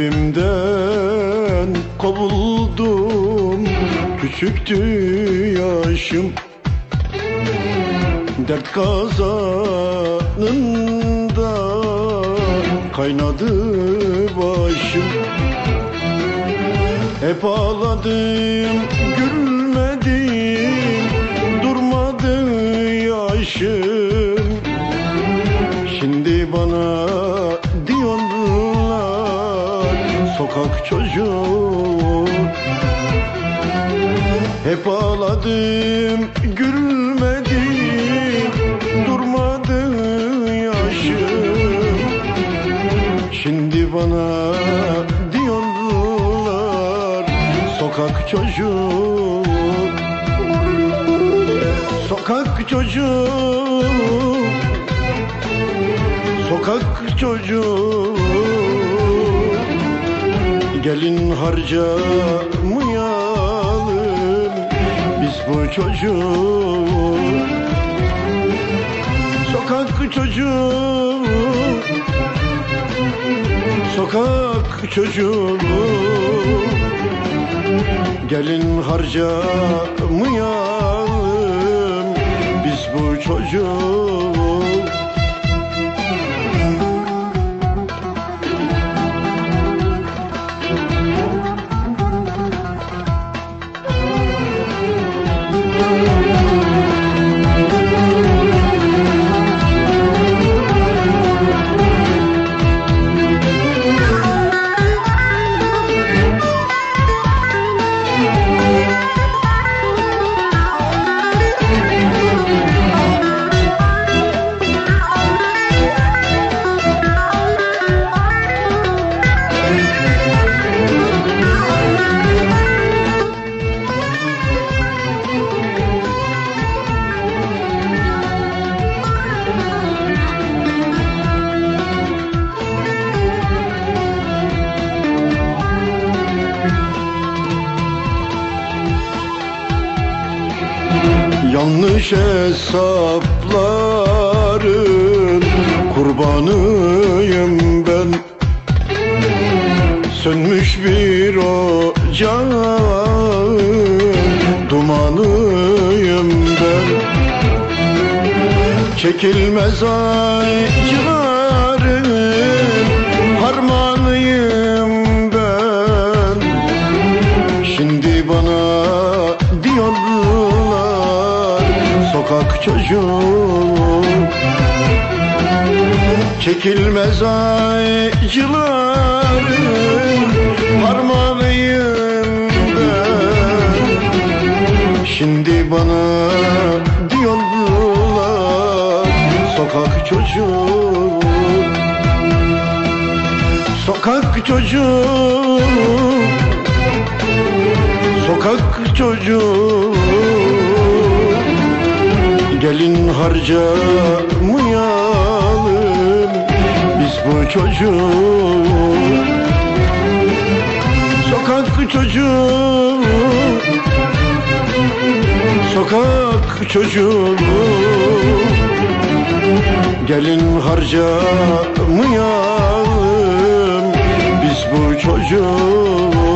Evimden kovuldum. Küçüktü yaşım. Dert kazanında Kaynadı başım. Hep ağladım sokak çocuğu. Hep ağladım gülmedim durmadı yaşım. Şimdi bana diyorlar sokak çocuğu. Sokak çocuğu. Sokak çocuğu Gelin harcamayalım Biz bu çocuğu. Sokak çocuğu Sokak çocuğu. Gelin harcamayalım Biz bu çocuğu Yanlış hesapların kurbanıyım ben. Sönmüş bir ocağın dumanıyım ben. Çekilmez acıların harmanıyım ben. Şimdi bana diyorlar sokak çocuğu Çekilmez acıların harmanıyım ben. Şimdi bana diyorlar sokak çocuğu Sokak çocuğu Sokak çocuğu Gelin harcamayalım Biz bu çocuğu. Sokak çocuğu Sokak çocuğu. Gelin harcamayalım Biz bu çocuğu